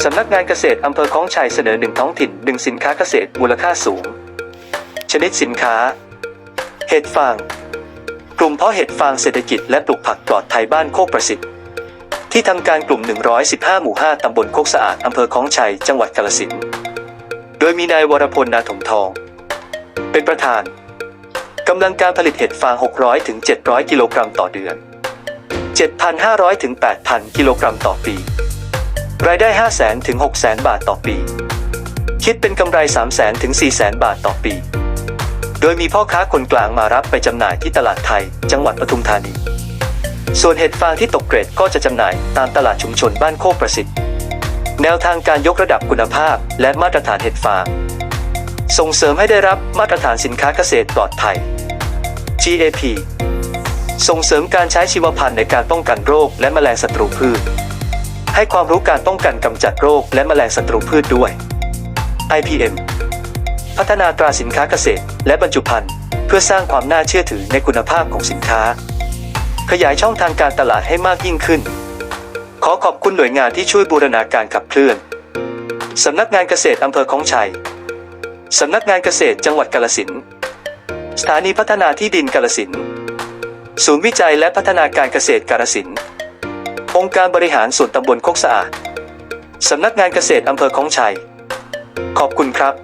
สำนักงานเกษตรอำเภอคลองชัยเสนอหนึ่งท้องถิ่นหนึ่งสินค้าเกษตรมูลค่าสูง ชนิดสินค้า เห็ดฟาง กลุ่มเพาะเห็ดฟางเศรษฐกิจและปลูกผักปลอดภัยบ้านโคกประสิทธิ์ ที่ทำการกลุ่ม 115 หมู่ 5 ตำบลโคกสะอาดอำเภอคลองชัย จังหวัดกาฬสินธุ์โดยมีนายวรพลนาถมทอง เป็นประธานกำลังการผลิตเห็ดฟาง 600ถึง700 กิโลกรัมต่อเดือน 7,500ถึง8,000 กิโลกรัมต่อปี รายได้ 500,000ถึง600,000 บาทต่อปี คิดเป็นกำไร 3 0 0 0 0ถึง400,000 บาทต่อปี โดยมีพ่อค้าคนกลางมารับไปจำหน่ายที่ตลาดไทย จังหวัดปทุมธานี ส่วนเห็ดฟางที่ตกเกรดก็จะจำหน่ายตามตลาดชุมชนบ้านโคกประสิทธิ์แนวทางการยกระดับคุณภาพและมาตรฐานเห็ดฟาง ส่งเสริมให้ได้รับมาตรฐานสินค้าเกษตรปลอดภัย GAP ส่งเสริมการใช้ชีวพันธุ์ในการป้องกันโรคและแมลงศัตรูพืช ให้ความรู้การป้องกันกำจัดโรคและแมลงศัตรูพืชด้วย IPM พัฒนาตราสินค้าเกษตร และบรรจุภัณฑ์เพื่อสร้างความน่าเชื่อถือในคุณภาพของสินค้า ขยายช่องทางการตลาดให้มากยิ่งขึ้น ขอขอบคุณหน่วยงานที่ช่วยบูรณาการขับเคลื่อน สำนักงานเกษตรอำเภอคลองชัย สำนักงานเกษตรจังหวัดกาฬสินสถานีพัฒนาที่ดินกาฬสินศูนย์วิจัยและพัฒนาการเกษตรกาฬสิน องค์การบริหารส่วนตำบลโคกสะอาด สำนักงานเกษตรอำเภอคลองชัย ขอบคุณครับ